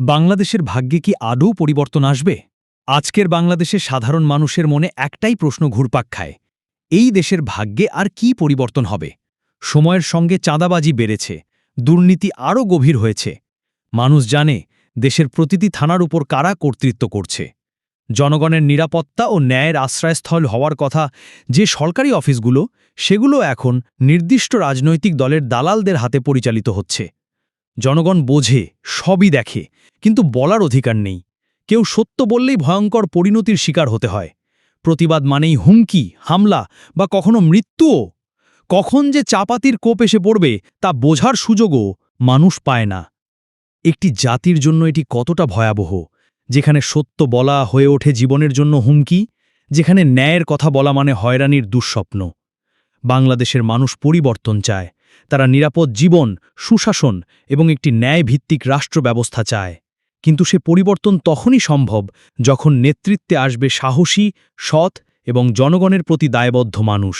বাংলাদেশের ভাগ্যে কি আদৌ পরিবর্তন আসবে? আজকের বাংলাদেশে সাধারণ মানুষের মনে একটাই প্রশ্ন ঘুরপাক খায়, এই দেশের ভাগ্যে আর কি পরিবর্তন হবে? সময়ের সঙ্গে চাঁদাবাজি বেড়েছে, দুর্নীতি আরও গভীর হয়েছে। মানুষ জানে দেশের প্রতিটি থানার উপর কারা কর্তৃত্ব করছে। জনগণের নিরাপত্তা ও ন্যায়ের আশ্রয়স্থল হওয়ার কথা যে সরকারি অফিসগুলো, সেগুলো এখন নির্দিষ্ট রাজনৈতিক দলের দালালদের হাতে পরিচালিত হচ্ছে। জনগণ বোঝে, সবই দেখে কিন্তু বলার অধিকার নেই। কেউ সত্য বললেই ভয়ঙ্কর পরিণতির শিকার হতে হয়। প্রতিবাদ মানেই হুমকি, হামলা বা কখনো মৃত্যুও। কখন যে চাপাতির কোপ এসে পড়বে তা বোঝার সুযোগও মানুষ পায় না। একটি জাতির জন্য এটি কতটা ভয়াবহ, যেখানে সত্য বলা হয়ে ওঠে জীবনের জন্য হুমকি, যেখানে ন্যায়ের কথা বলা মানে হয়রানির দুঃস্বপ্ন। বাংলাদেশের মানুষ পরিবর্তন চায়, তারা নিরাপদ জীবন, সুশাসন এবং একটি ন্যায়ভিত্তিক রাষ্ট্র ব্যবস্থা চায়। কিন্তু সে পরিবর্তন তখনই সম্ভব যখন নেতৃত্বে আসবে সাহসী, সৎ এবং জনগণের প্রতি দায়বদ্ধ মানুষ।